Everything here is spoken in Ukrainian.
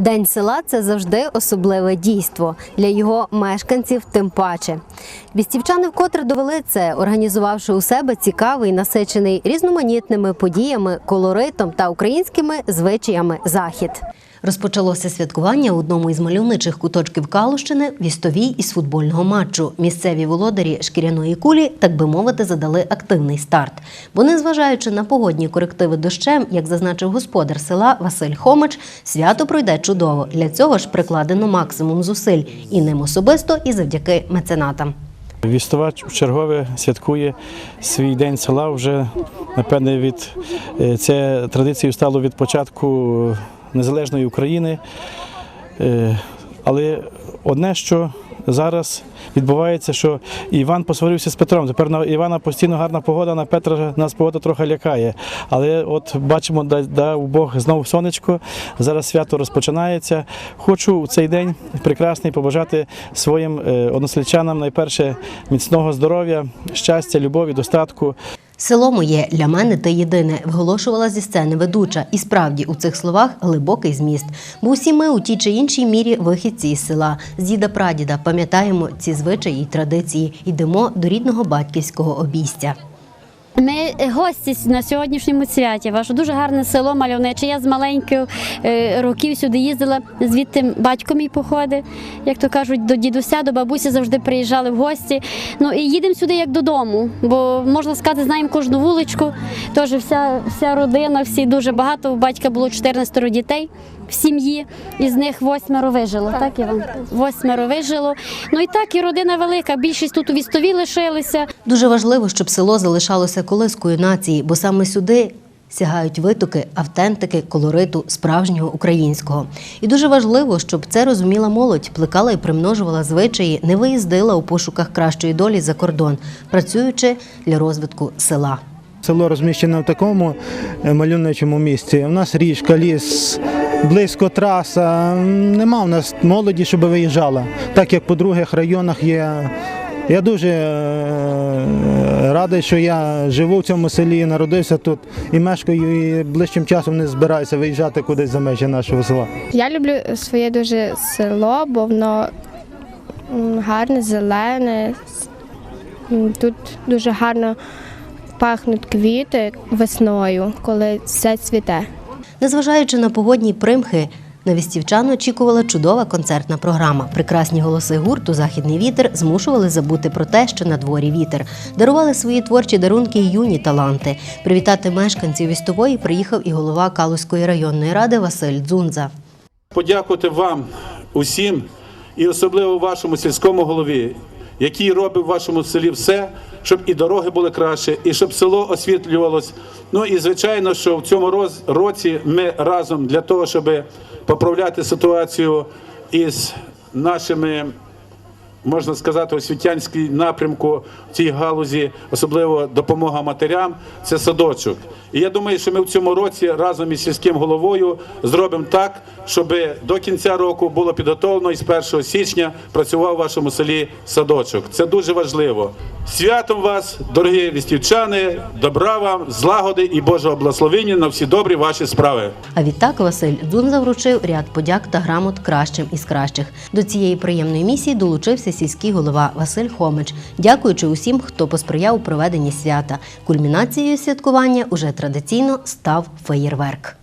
День села це завжди особливе дійство для його мешканців, тим паче. Бістівчани вкотре довели це, організувавши у себе цікавий, насичений різноманітними подіями, колоритом та українськими звичаями захід. Розпочалося святкування у одному із мальовничих куточків Калущини вістовій із футбольного матчу. Місцеві володарі шкіряної кулі, так би мовити, задали активний старт. Бо, незважаючи на погодні корективи дощем, як зазначив господар села Василь Хомич, свято пройде чудово. Для цього ж прикладено максимум зусиль і ним особисто, і завдяки меценатам. Вістова чергове святкує свій день села вже напевне від е, це традицією стало від початку незалежної України. Але одне, що зараз відбувається, що Іван посварився з Петром. Тепер на Івана постійно гарна погода, на Петра нас погода трохи лякає. Але от бачимо, да- дав Бог знову сонечко. Зараз свято розпочинається. Хочу у цей день прекрасний побажати своїм е, односельчанам найперше міцного здоров'я, щастя, любові, достатку. Село моє для мене те єдине, вголошувала зі сцени ведуча. І справді у цих словах глибокий зміст. Бо усі ми у тій чи іншій мірі вихідці із села. З діда прадіда пам'ятаємо ці звичаї й традиції. Йдемо до рідного батьківського обійстя. Ми е, гості на сьогоднішньому святі. Ваше дуже гарне село мальовниче. Я з маленьких е, років сюди їздила, звідти батько мій походить, як то кажуть, до дідуся, до бабусі завжди приїжджали в гості. Ну і їдемо сюди як додому, бо можна сказати, знаємо кожну вуличку. Тож вся, вся родина, всі дуже багато. У батька було 14 дітей в сім'ї, із них восьмеро вижило. Так, Іван? Восьмеро вижило. Ну і так, і родина велика. Більшість тут у вістові лишилися. Дуже важливо, щоб село залишалося колискою нації, бо саме сюди. Сягають витоки, автентики, колориту справжнього українського. І дуже важливо, щоб це розуміла молодь, плекала і примножувала звичаї, не виїздила у пошуках кращої долі за кордон, працюючи для розвитку села. Село розміщене в такому е, мальовничому місці. У нас річка, ліс, близько траса. Нема у нас молоді, щоб виїжджала. Так як по других районах є. Я дуже е, радий, що я живу в цьому селі, народився тут і мешкаю, і ближчим часом не збираюся виїжджати кудись за межі нашого села. Я люблю своє дуже село, бо воно гарне, зелене. Тут дуже гарно пахнуть квіти весною, коли все цвіте. Незважаючи на погодні примхи, на вістівчан очікувала чудова концертна програма. Прекрасні голоси гурту Західний вітер змушували забути про те, що на дворі вітер. Дарували свої творчі дарунки юні таланти. Привітати мешканців вістової приїхав і голова Калузької районної ради Василь Дзунза. подякувати вам усім і особливо вашому сільському голові, який робив в вашому селі все, щоб і дороги були краще, і щоб село освітлювалось. Ну і звичайно, що в цьому році ми разом для того, щоб поправляти ситуацію із нашими можна сказати, освітянський напрямку в цій галузі, особливо допомога матерям, це садочок. І я думаю, що ми в цьому році разом із сільським головою зробимо так, щоб до кінця року було підготовлено і з 1 січня працював в вашому селі садочок. Це дуже важливо. Святом вас, дорогі вістівчани, добра вам, злагоди і Божого благословення на всі добрі ваші справи. А відтак Василь Дзунза вручив ряд подяк та грамот кращим із кращих. До цієї приємної місії долучився сільський голова Василь Хомич, дякуючи усім, хто посприяв у проведенні свята. Кульмінацією святкування уже традиційно став феєрверк.